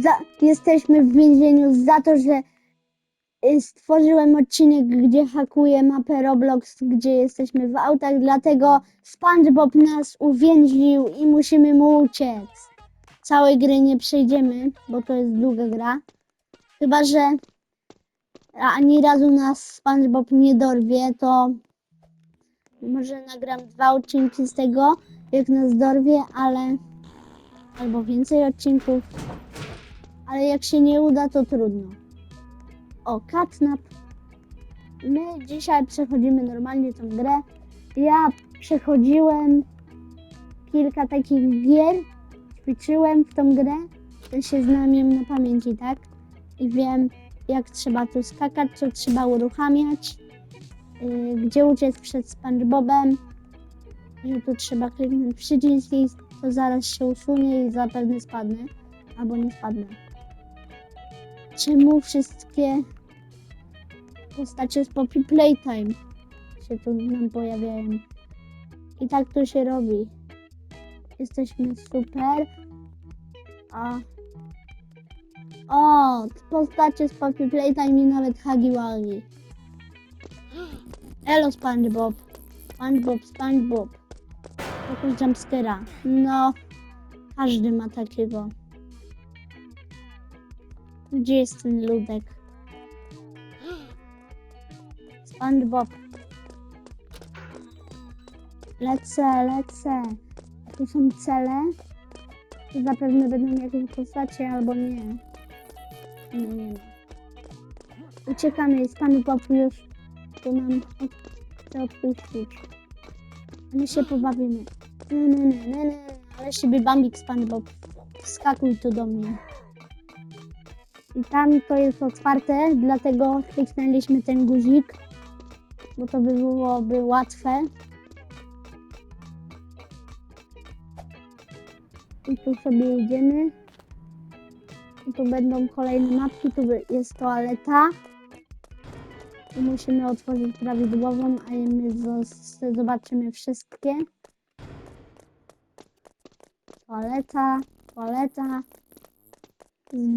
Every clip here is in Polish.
za, jesteśmy w więzieniu za to, że y, stworzyłem odcinek, gdzie hakuję mapę Roblox, gdzie jesteśmy w autach, dlatego SpongeBob nas uwięził i musimy mu uciec. Całej gry nie przejdziemy, bo to jest długa gra. Chyba, że ani razu nas SpongeBob nie dorwie, to może nagram dwa odcinki z tego, jak nas dorwie, ale albo więcej odcinków, ale jak się nie uda, to trudno. O, catnap. My dzisiaj przechodzimy normalnie tą grę. Ja przechodziłem kilka takich gier, ćwiczyłem w tą grę, to się znam na pamięci, tak? I wiem, jak trzeba tu skakać, co trzeba uruchamiać, yy, gdzie uciec przed SpongeBobem, że tu trzeba kliknąć przycisk i to zaraz się usunie i zapewne spadnę, albo nie spadnę. Czemu wszystkie postacie z Poppy Playtime się tu nam pojawiają? I tak to się robi. Jesteśmy super. A o, postacie z Poppy Playtime i nawet Wuggy. Elo SpongeBob. SpongeBob, SpongeBob. Jakąś jumpscare'a. No, każdy ma takiego. Gdzie jest ten ludek? SpongeBob. Lecę, lecę. Tu są cele. Zapewne będą jakieś postacie albo nie. Nie, nie. Uciekamy i SpongeBob już tu nam chce odpuścić. My się pobawimy. Nie, nie, nie, nie, nie. Ale siebie Bambik SpongeBob. Skakuj tu do mnie. I tam to jest otwarte, dlatego kliknęliśmy ten guzik, bo to by byłoby łatwe. I tu sobie idziemy. I tu będą kolejne mapki, tu jest toaleta. I musimy otworzyć prawidłową, a my zobaczymy wszystkie. Toaleta, toaleta.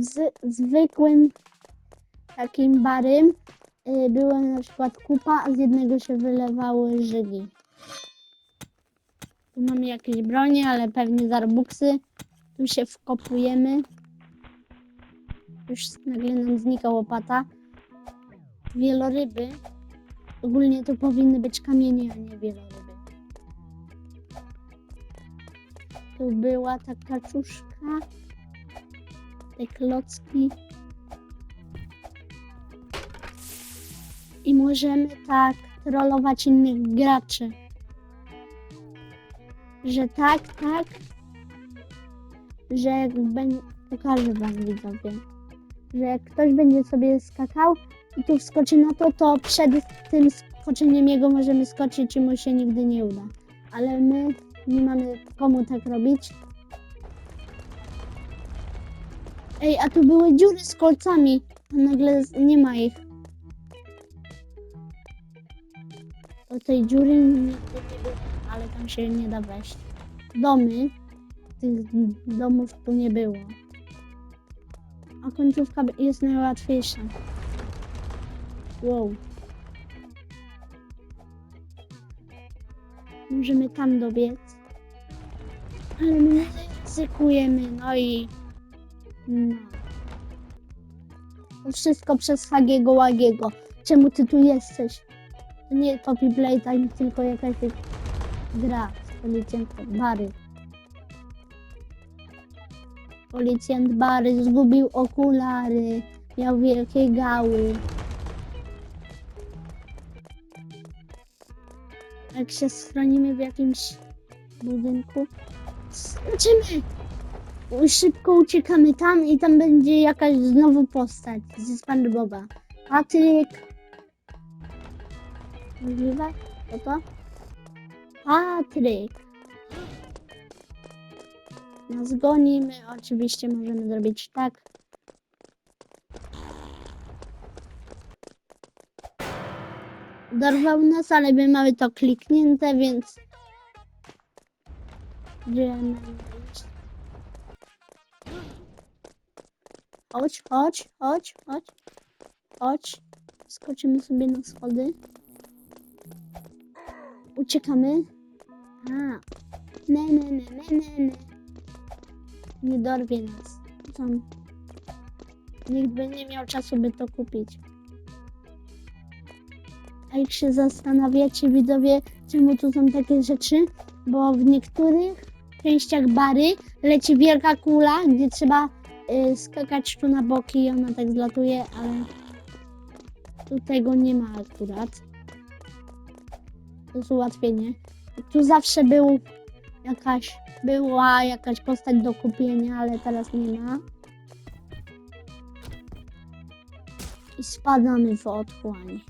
Z zwykłym takim barym y, były na przykład kupa, a z jednego się wylewały żygi. Tu mamy jakieś bronie, ale pewnie zarbuksy. Tu się wkopujemy. Już nagle nam znika łopata. Wieloryby. Ogólnie to powinny być kamienie, a nie wieloryby. Tu była ta kaczuszka. Te klocki. I możemy tak trollować innych graczy. Że tak, tak. Że jak będzie... Pokażę wam widzowie. Że jak ktoś będzie sobie skakał i tu wskoczy na to, to przed tym skoczeniem jego możemy skoczyć i mu się nigdy nie uda. Ale my nie mamy komu tak robić. Ej, a tu były dziury z kolcami, a nagle nie ma ich. Do tej dziury nigdy nie było, ale tam się nie da wejść. Domy, tych domów tu nie było. A końcówka jest najłatwiejsza. Wow. Możemy tam dobiec. Ale my ryzykujemy, no i... No. To wszystko przez Hagiego Łagiego. Czemu ty tu jesteś? To nie Poppy Playtime, tylko jakaś gra z policjantem Bary. Policjant Bary zgubił okulary, miał wielkie gały. Jak się schronimy w jakimś budynku, skoczymy! Szybko uciekamy tam i tam będzie jakaś znowu postać ze SpongeBoba. Patryk. Możliwe? To to? Patryk. Nas gonimy. Oczywiście możemy zrobić tak. Dorwał nas, ale my mamy to kliknięte, więc... Gdzie Chodź, chodź, chodź, chodź. Chodź. Skoczymy sobie na schody. Uciekamy. A. Ne, ne, ne, ne, ne, ne. Nie dorwie nas. Tam. Nikt by nie miał czasu, by to kupić. A jak się zastanawiacie, widzowie, czemu tu są takie rzeczy? Bo w niektórych częściach bary leci wielka kula, gdzie trzeba y, skakać tu na boki i ona tak zlatuje, ale tu tego nie ma akurat. To jest ułatwienie. Tu zawsze był jakaś, była jakaś postać do kupienia, ale teraz nie ma. I spadamy w otchłań.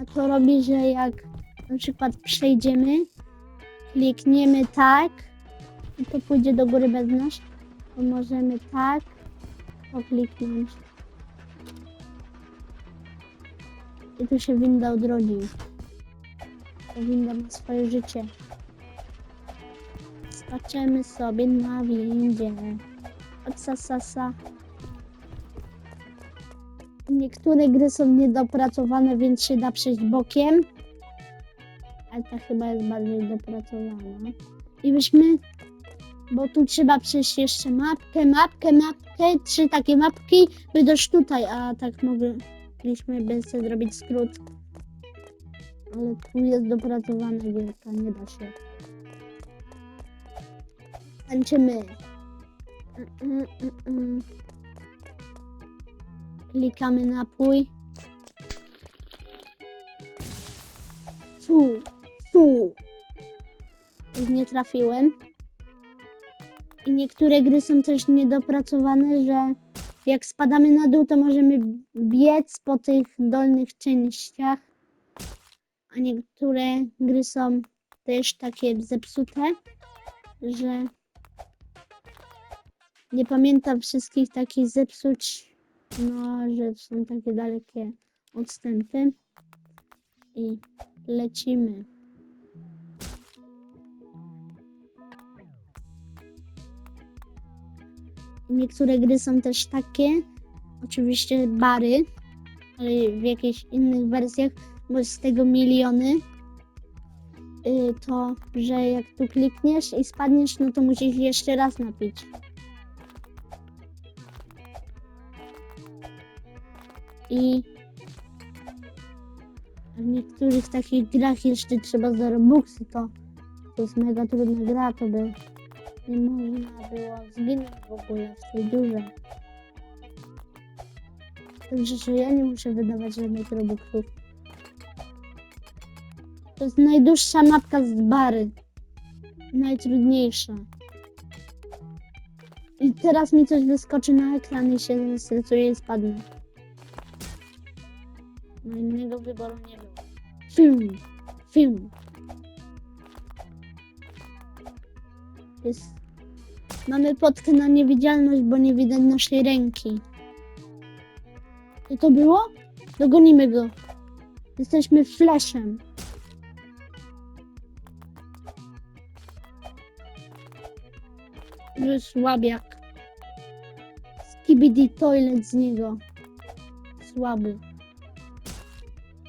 A to robi, że jak na przykład przejdziemy, klikniemy tak, i to pójdzie do góry bez nas, to możemy tak pokliknąć. I tu się winda odrodzi. To winda ma swoje życie. Skaczemy sobie na windzie. Sa. Niektóre gry są niedopracowane, więc się da przejść bokiem. Ale ta chyba jest bardziej dopracowana. I byśmy... Bo tu trzeba przejść jeszcze mapkę, mapkę, mapkę, trzy takie mapki, by dojść tutaj, a tak mogliśmy by sobie zrobić skrót. Ale tu jest dopracowana wielka, nie da się. Tańczymy. Mm, mm, mm. Klikamy napój. Fu, Nie trafiłem. I niektóre gry są też niedopracowane, że jak spadamy na dół, to możemy biec po tych dolnych częściach. A niektóre gry są też takie zepsute, że nie pamiętam wszystkich takich zepsuć, no, że są takie dalekie odstępy. I lecimy. Niektóre gry są też takie, oczywiście bary, ale w jakichś innych wersjach, bo z tego miliony. y, To, że jak tu klikniesz i spadniesz, no to musisz jeszcze raz napić. I w niektórych takich grach jeszcze trzeba za Robuxy, to, to jest mega trudna gra, to by nie można było zginąć w ogóle w tej durze. Także, że ja nie muszę wydawać żadnych Robuxów. To jest najdłuższa mapka z bary. Najtrudniejsza. I teraz mi coś wyskoczy na ekran i się zestresuję i spadnę. No innego wyboru nie było. Film. Film. Jest. Mamy podkę na niewidzialność, bo nie widać naszej ręki. Co to było? Dogonimy go. Jesteśmy flashem. Że słabiak. Skibidi toilet z niego. Słaby.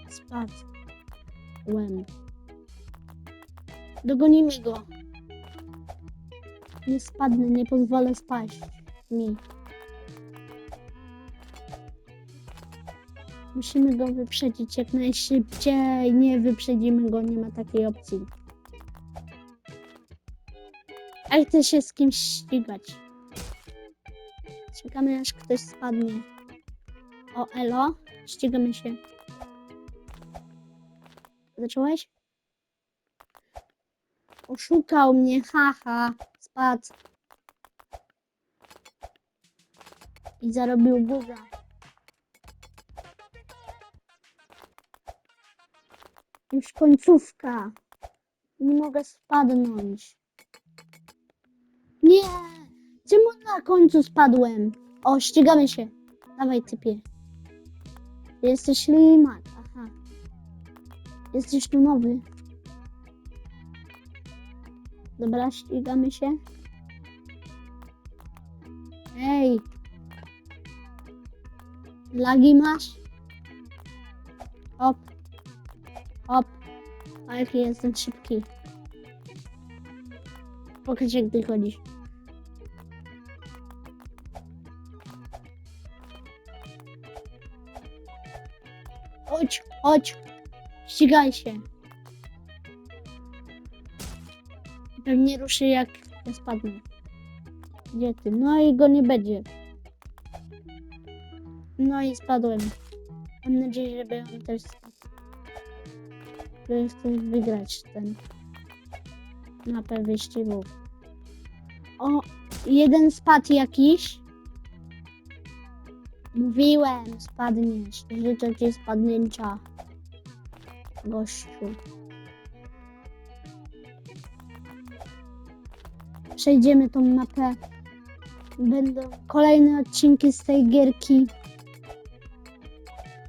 Spadł. Łem. Dogonimy go. Nie spadnę, nie pozwolę spaść mi. Musimy go wyprzedzić jak najszybciej. Nie wyprzedzimy go, nie ma takiej opcji. A chcę się z kimś ścigać. Czekamy aż ktoś spadnie. O, elo. Ścigamy się. Zacząłeś? Oszukał mnie, haha. Spadł. I zarobił buza. Już końcówka. Nie mogę spadnąć. Nie! Czemu na końcu spadłem? O, ścigamy się. Dawaj, typie. Jesteś ślimak. Aha. Jesteś tu nowy. Dobra, ścigamy się. Ej! Lagi masz? Hop. Hop. A jaki jestem szybki. Pokaż jak ty chodzisz. Chodź, chodź. Ścigaj się. Pewnie ruszy jak ja spadnę. Gdzie ty? No i go nie będzie. No i spadłem. Mam nadzieję, że on też. Bo chcę wygrać ten mapę wyścigów. O, jeden spadł jakiś. Mówiłem, spadniesz. Życzę ci spadnięcia. Gościu. Przejdziemy tą mapę. Będą kolejne odcinki z tej gierki.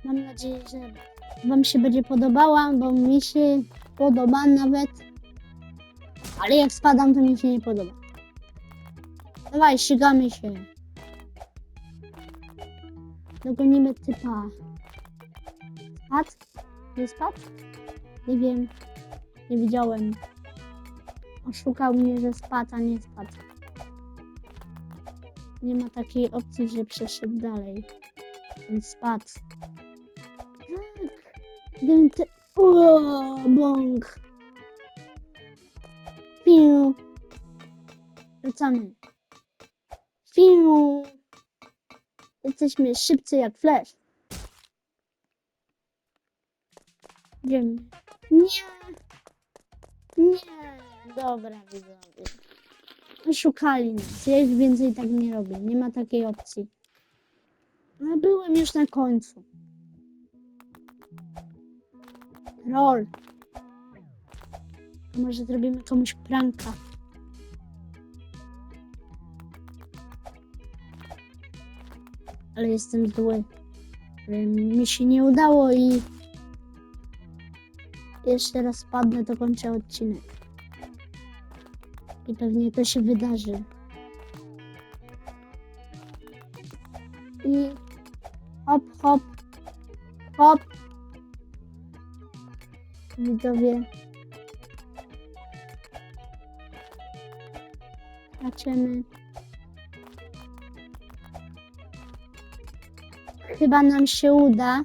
Mam nadzieję, że Wam się będzie podobała, bo mi się podoba nawet. Ale jak spadam, to mi się nie podoba. Dawaj, ścigamy się. Dogonimy typa. Spadł? Nie spadł? Nie wiem. Nie widziałem. Oszukał mnie, że spadł, a nie spadł. Nie ma takiej opcji, że przeszedł dalej. Więc spadł. Tak. Gdybym ty... O, bąk. Fiu. Wracamy. Fiu. Jesteśmy szybcy jak flash. Idziemy. Nie. Nie. Dobra, widzowie. Oszukali nas. Ja już więcej tak nie robię. Nie ma takiej opcji. Ale byłem już na końcu. Roll. Może zrobimy komuś pranka. Ale jestem zły. Mi się nie udało i jeszcze raz padnę, to kończę odcinek. I pewnie to się wydarzy. I hop, hop, hop. Widzowie. Zobaczymy. Chyba nam się uda.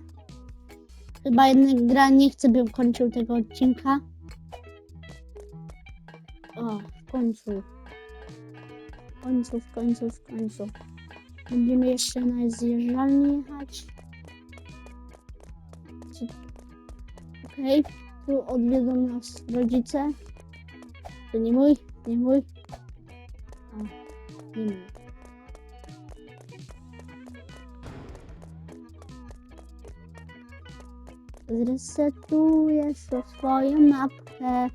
Chyba jednak gra nie chce, bym kończył tego odcinka. Końcu. W końcu, w końcu, w końcu. Będziemy jeszcze na zjeżdżalni jechać. Okej, tu odwiedzą nas rodzice. To nie mój, nie mój. O, nie mój. Zresetuję swoją mapkę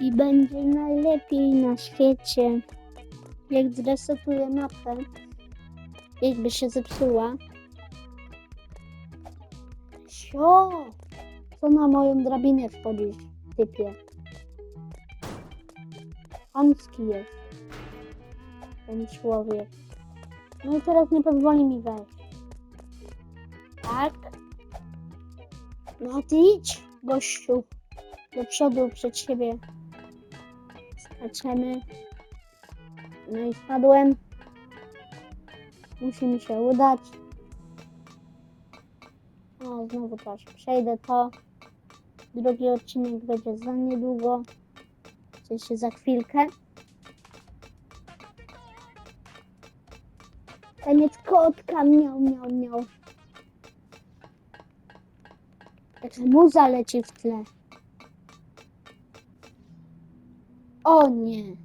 i będzie najlepiej na świecie. Jak zresetuję mapę, jakby się zepsuła. Sio! Co na moją drabinę wchodzisz, typie? Chamski jest. Ten człowiek. No i teraz nie pozwoli mi wejść. Tak? No ty idź, gościu. Do przodu przed siebie. Skaczemy. No i spadłem. Musi mi się udać. O, znowu też. Przejdę to. Drugi odcinek będzie za niedługo. W sensie za chwilkę. Taniec kotka, miał, miał, miał. Jaka muza leci w tle. O nie.